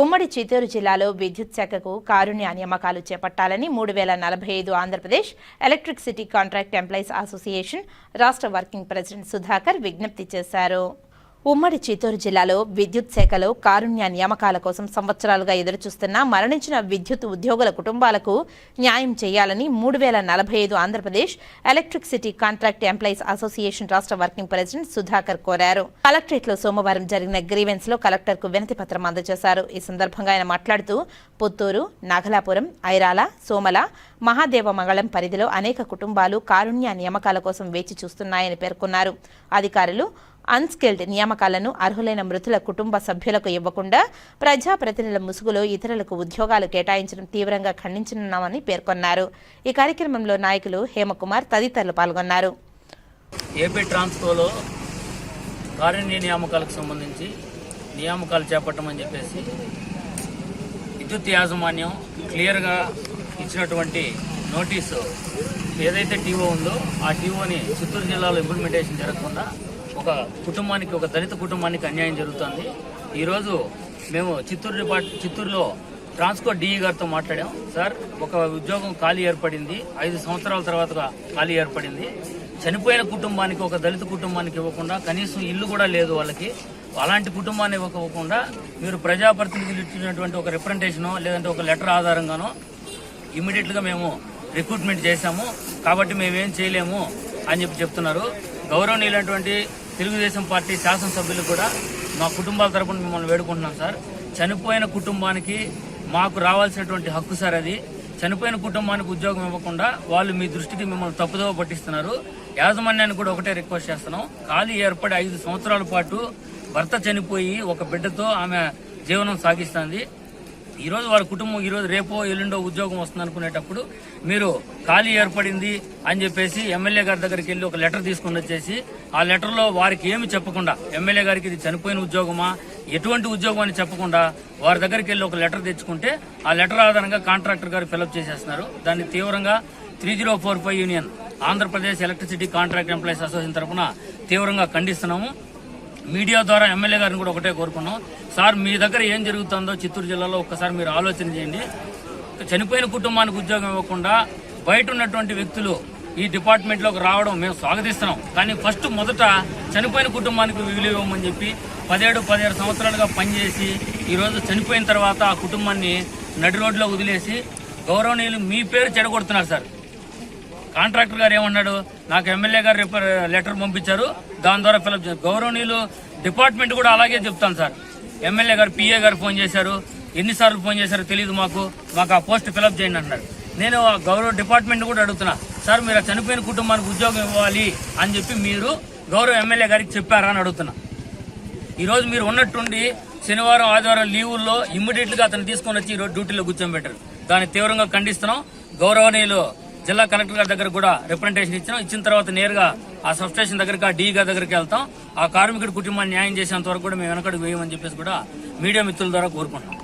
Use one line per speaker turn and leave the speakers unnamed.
ఉమ్మడి చిత్తూరు జిల్లాలో విద్యుత్ శాఖకు కారుణ్య నియామకాలు చేపట్టాలని మూడు వేల నలభై ఐదు Andhra Pradesh electric city contract employees association రాష్ట్ర వర్కింగ్ ప్రెసిడెంట్ సుధాకర్ విజ్ఞప్తి చేశారు. ఉమ్మడి చిత్తూరు జిల్లాలో విద్యుత్ శాఖలో కారుణ్య నియామకాల కోసం సంవత్సరాలుగా ఎదురుచూస్తున్న మరణించిన విద్యుత్ ఉద్యోగుల కుటుంబాలకు న్యాయం చేయాలని మూడు వేల నలభై ఐదు Andhra Pradesh electricity contract employees association రాష్ట్ర వర్కింగ్ ప్రెసిడెంట్ సుధాకర్ కోరారు. కలెక్టరేట్లో సోమవారం జరిగిన గ్రీవెన్స్లో కలెక్టర్కు వినతి పత్రం అందజేశారు. ఈ సందర్భంగా ఆయన మాట్లాడుతూ పుత్తూరు నాగలాపురం ఐరాల సోమల మహాదేవమంగళం పరిధిలో అనేక కుటుంబాలు కారుణ్య నియామకాల కోసం వేచి చూస్తున్నాయని పేర్కొన్నారు. అధికారులు అన్స్కిల్డ్ నియామకాలను అర్హులైన మృతుల కుటుంబ సభ్యులకు ఇవ్వకుండా ప్రజాప్రతినిధుల ముసుగులో ఇతరులకు ఉద్యోగాలు కేటాయించడం తీవ్రంగా ఖండించనున్నామని పేర్కొన్నారు. ఈ కార్యక్రమంలో నాయకులు హేమకుమార్ తదితరులు పాల్గొన్నారు.
ఏపీ ట్రాన్స్కోలో కారుణ్య నియామకాలకు సంబంధించి నియామకాలు చేపట్టమని చెప్పేసి విద్యుత్ యాజమాన్యం క్లియర్గా ఇచ్చినటువంటి నోటీసు ఏదైతే టీఓ ఉందో ఆ టీఓని చిత్తూరు జిల్లాలో ఇంప్లిమెంటేషన్ జరగకుండా ఒక కుటుంబానికి ఒక దళిత కుటుంబానికి అన్యాయం జరుగుతుంది. ఈరోజు మేము చిత్తూరు డిపార్ట్ చిత్తూరులో ట్రాన్స్కో డిఈ గారితో మాట్లాడాం. సార్ ఒక ఉద్యోగం ఖాళీ ఏర్పడింది. ఐదు సంవత్సరాల తర్వాత ఖాళీ ఏర్పడింది. చనిపోయిన కుటుంబానికి ఒక దళిత కుటుంబానికి ఇవ్వకుండా కనీసం ఇల్లు కూడా లేదు వాళ్ళకి. అలాంటి కుటుంబాన్ని ఇవ్వకుండా మీరు ప్రజాప్రతినిధులు ఇచ్చినటువంటి ఒక రిప్రజెంటేషనో లేదంటే ఒక లెటర్ ఆధారంగానో ఇమీడియట్గా మేము రిక్రూట్మెంట్ చేశాము. కాబట్టి మేమేం చేయలేము అని చెప్పి చెప్తున్నారు. గౌరవనీయులైనటువంటి తెలుగుదేశం పార్టీ శాసనసభ్యులు కూడా మా కుటుంబాల తరపున మిమ్మల్ని వేడుకుంటున్నాం సార్. చనిపోయిన కుటుంబానికి మాకు రావాల్సినటువంటి హక్కు సార్ అది. చనిపోయిన కుటుంబానికి ఉద్యోగం ఇవ్వకుండా వాళ్ళు మీ దృష్టికి మిమ్మల్ని తప్పుదోవ పట్టిస్తున్నారు. యాజమాన్యాన్ని కూడా ఒకటే రిక్వెస్ట్ చేస్తున్నాం. ఖాళీ ఏర్పడి ఐదు సంవత్సరాల పాటు భర్త చనిపోయి ఒక బిడ్డతో ఆమె జీవనం సాగిస్తుంది. ఈరోజు వాళ్ళ వారి కుటుంబం ఈరోజు రేపో ఎల్లుండో ఉద్యోగం వస్తుంది అనుకునేటప్పుడు మీరు ఖాళీ ఏర్పడింది అని చెప్పేసి ఎమ్మెల్యే గారి దగ్గరికి వెళ్ళి ఒక లెటర్ తీసుకుని వచ్చేసి ఆ లెటర్లో వారికి ఏమి చెప్పకుండా ఎమ్మెల్యే గారికి ఇది చనిపోయిన ఉద్యోగమా ఎటువంటి ఉద్యోగం అని చెప్పకుండా వారి దగ్గరికి వెళ్ళి ఒక లెటర్ తెచ్చుకుంటే ఆ లెటర్ ఆధారంగా కాంట్రాక్టర్ గారు ఫిలప్ చేసేస్తున్నారు. దాన్ని తీవ్రంగా three zero four five union Andhra Pradesh electricity contract employees association తరఫున తీవ్రంగా ఖండిస్తున్నాము. మీడియా ద్వారా ఎమ్మెల్యే గారిని కూడా ఒకటే కోరుకున్నాం. సార్ మీ దగ్గర ఏం జరుగుతుందో చిత్తూరు జిల్లాలో ఒక్కసారి మీరు ఆలోచన చేయండి. చనిపోయిన కుటుంబానికి ఉద్యోగం ఇవ్వకుండా బయట ఉన్నటువంటి వ్యక్తులు ఈ డిపార్ట్మెంట్లోకి రావడం మేము స్వాగతిస్తున్నాం. కానీ ఫస్ట్ మొదట చనిపోయిన కుటుంబానికి విలువ ఇవ్వమని చెప్పి పదిహేడు పదిహేడు సంవత్సరాలుగా పనిచేసి ఈరోజు చనిపోయిన తర్వాత ఆ కుటుంబాన్ని నడి రోడ్లో వదిలేసి గౌరవనీయులు మీ పేరు చెడగొడుతున్నారు సార్. కాంట్రాక్టర్ గారు ఏమన్నాడు? నాకు ఎమ్మెల్యే గారు రిపర్ లెటర్ పంపించారు. దాని ద్వారా ఫిలప్ చేశారు గౌరవనీయులు డిపార్ట్మెంట్ కూడా అలాగే చెప్తాను సార్. ఎమ్మెల్యే గారు పిఏ గారు ఫోన్ చేశారు. ఎన్నిసార్లు ఫోన్ చేశారో తెలియదు మాకు. మాకు ఆ పోస్ట్ ఫిలప్ చేయండి అన్నారు. నేను ఆ గౌరవ డిపార్ట్మెంట్ కూడా అడుగుతున్నా సార్ మీరు ఆ చనిపోయిన కుటుంబానికి ఉద్యోగం ఇవ్వాలి అని చెప్పి మీరు గౌరవ ఎమ్మెల్యే గారికి చెప్పారా అని అడుగుతున్నా. ఈరోజు మీరు ఉన్నట్టుండి శనివారం ఆదివారం లీవుల్లో ఇమ్మీడియట్గా అతను తీసుకొని వచ్చి ఈ రోజు డ్యూటీలో కూర్చోబెట్టారు. దాన్ని తీవ్రంగా ఖండిస్తున్నాం. గౌరవనీయులు జిల్లా కలెక్టర్ గారి దగ్గర కూడా రిప్రజెంటేషన్ ఇచ్చినాం. ఇచ్చిన తర్వాత నేరుగా ఆ సబ్ స్టేషన్ దగ్గరికి ఆ డీ దగ్గరికి వెళ్తాం. ఆ కార్మికుడి కుటుంబాన్ని న్యాయం చేసేంత వరకు కూడా మేము వెనకడుగు వేయమని చెప్పేసి కూడా మీడియా మిత్రుల ద్వారా కోరుకుంటున్నాం.